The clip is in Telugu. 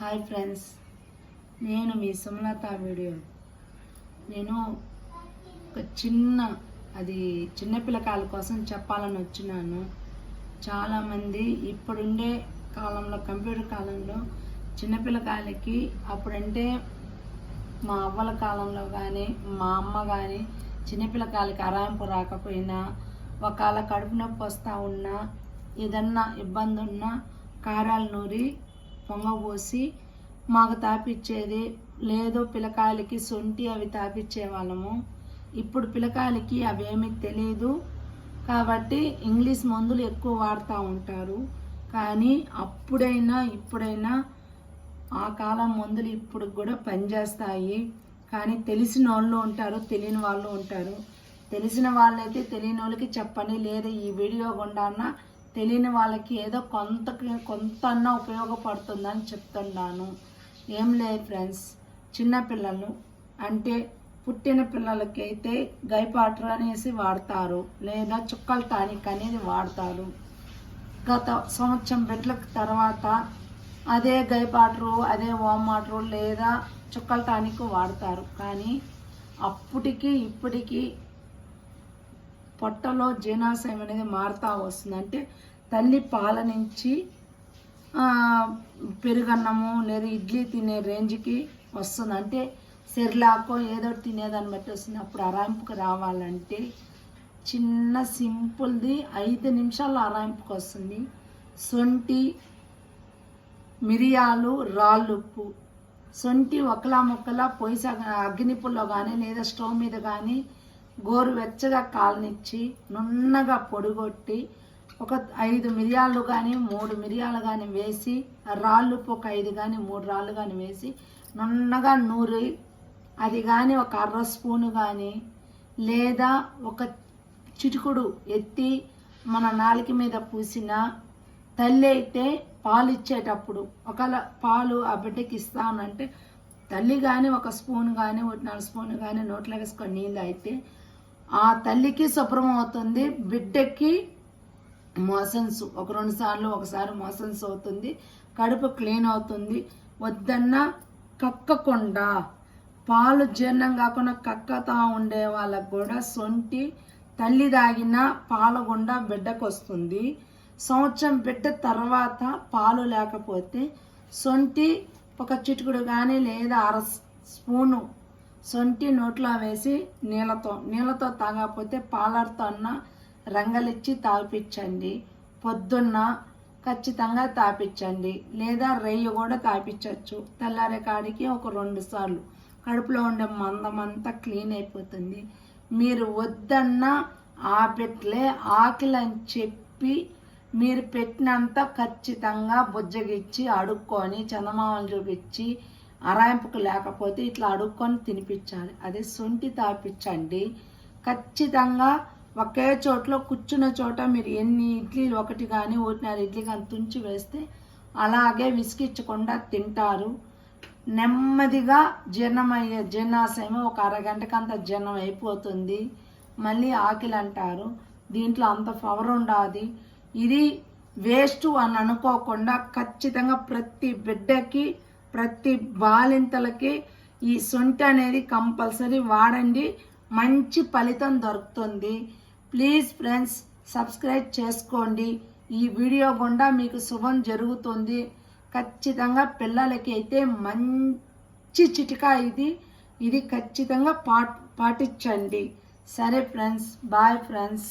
హాయ్ ఫ్రెండ్స్ నేను మీ సుమలత వీడియో. నేను ఒక చిన్న అది చిన్నపిల్లకాయల కోసం చెప్పాలని వచ్చినాను. చాలామంది ఇప్పుడుండే కాలంలో కంప్యూటర్ కాలంలో చిన్నపిల్లకాయలకి అప్పుడంటే మా అవ్వల కాలంలో కానీ మా అమ్మ కానీ చిన్నపిల్లకాయలకి అరాయింపు రాకపోయినా ఒకవేళ కడుపు నొప్పి వస్తూ ఉన్నా ఏదన్నా ఇబ్బంది ఉన్నా కారాలు నూరి పొంగబోసి మాకు తాపిచ్చేది లేదు పిలకాయలకి సొంటి అవి తాపిచ్చే వాళ్ళము. ఇప్పుడు పిలకాయలకి అవేమీ తెలియదు కాబట్టి ఇంగ్లీష్ మందులు ఎక్కువ వాడుతూ ఉంటారు. కానీ అప్పుడైనా ఇప్పుడైనా ఆ కాలం మందులు ఇప్పుడు కూడా పనిచేస్తాయి. కానీ తెలిసిన వాళ్ళు ఉంటారు తెలియని వాళ్ళు ఉంటారు. తెలిసిన వాళ్ళైతే తెలియని వాళ్ళకి చెప్పండి. లేదా ఈ వీడియో గుండాన్న తెలియని వాళ్ళకి ఏదో కొంత కొంత అన్నా ఉపయోగపడుతుందని చెప్తున్నాను. ఏం లేదు ఫ్రెండ్స్. చిన్నపిల్లలు అంటే పుట్టిన పిల్లలకైతే గైపాటర్ అనేసి వాడతారు. లేదా చుక్కల టానిక్ అనేది వాడతారు. గత సంవత్సరం బిడ్డలకు తర్వాత అదే గైపాటరు అదే వామాటరు లేదా చుక్కల టానిక్ వాడతారు. కానీ అప్పటికి ఇప్పటికీ పొట్టలో జీర్ణాశయం అనేది మారుతూ వస్తుంది. అంటే తల్లి పాల నుంచి పెరుగన్నము లేదా ఇడ్లీ తినే రేంజ్కి వస్తుంది. అంటే సెర్లాకో ఏదో తినేదాన్ని బట్టి వస్తుంది. అప్పుడు అరాయింపుకి రావాలంటే చిన్న సింపుల్ది ఐదు నిమిషాల్లో అరాయింపుకి వస్తుంది. సొంటి మిరియాలు రాళ్ళుప్పు సొంటి ఒకలా ముక్కలా పొయ్యి అగ్నిపుల్లో కానీ లేదా స్టవ్ మీద కానీ గోరువెచ్చగా కాలనిచ్చి నున్నగా పొడిగొట్టి ఒక ఐదు మిరియాలు కానీ మూడు మిరియాలు కానీ వేసి రాళ్ళు ఒక ఐదు కానీ మూడు రాళ్ళు కానీ వేసి నున్నగా నూరి అది కానీ ఒక అర్ర స్పూను కానీ లేదా ఒక చిటుకుడు ఎత్తి మన నాలిక మీద పూసిన తల్లి అయితే పాలు ఇచ్చేటప్పుడు ఒకవేళ పాలు ఆ బిడ్డకి ఇస్తానంటే తల్లి కానీ ఒక స్పూన్ కానీ ఒకటి నాలుగు స్పూన్ కానీ నోట్లో వేసుకొని నీళ్ళు అయితే ఆ తల్లికి శుభ్రం అవుతుంది బిడ్డకి మోషన్స్ ఒక రెండు సార్లు ఒకసారి మోషన్స్ అవుతుంది కడుపు క్లీన్ అవుతుంది. వద్దన్న కక్కకుండా పాలు జీర్ణం కాకుండా కక్కతా ఉండే వాళ్ళకు కూడా సొంటి తల్లి తాగిన పాలగుండా బిడ్డకు వస్తుంది. సంవత్సరం బిడ్డ తర్వాత పాలు లేకపోతే సొంటి ఒక చిటుకుడు కానీ లేదా అర స్పూను సొంటి నోట్లో వేసి నీళ్ళతో నీళ్ళతో తాగకపోతే పాలర్తో అన్న రంగలిచ్చి తాపించండి పొద్దున్న ఖచ్చితంగా తాపించండి లేదా రెయ్యి కూడా తాపించవచ్చు తెల్లారే కాడికి ఒక రెండు సార్లు. కడుపులో ఉండే మందమంతా క్లీన్ అయిపోతుంది. మీరు వద్దన్న ఆ పెట్లే ఆకలి అని చెప్పి మీరు పెట్టినంత ఖచ్చితంగా బుజ్జగిచ్చి అడుక్కొని చందమామలు చూపించి అరాయింపుకు లేకపోతే ఇట్లా అడుక్కొని తినిపించాలి. అదే సొంటి తాపించండి ఖచ్చితంగా ఒకే చోట్లో కూర్చున్న చోట మీరు ఎన్ని ఇడ్లీలు ఒకటి కానీ ఒకటిన్నర ఇడ్లీ కానీ తుంచి వేస్తే అలాగే విసిగించకుండా తింటారు. నెమ్మదిగా జీర్ణమయ్యే జీర్ణాశయం ఒక అరగంటకంత జీర్ణం అయిపోతుంది. మళ్ళీ ఆకిలి అంటారు దీంట్లో అంత పవర్ ఉండాది. ఇది వేస్ట్ అని అనుకోకుండా ఖచ్చితంగా ప్రతి బిడ్డకి ప్రతి బాలింతలకి ఈ సొంటి అనేది కంపల్సరీ వాడండి. మంచి ఫలితం దొరుకుతుంది. ప్లీజ్ ఫ్రెండ్స్ సబ్స్క్రైబ్ చేసుకోండి. ఈ వీడియో గుండా మీకు శుభం జరుగుతుంది. ఖచ్చితంగా పిల్లలకి అయితే మంచి చిటికా ఇది. ఇది ఖచ్చితంగా పా పాటించండి. సరే ఫ్రెండ్స్ బాయ్ ఫ్రెండ్స్.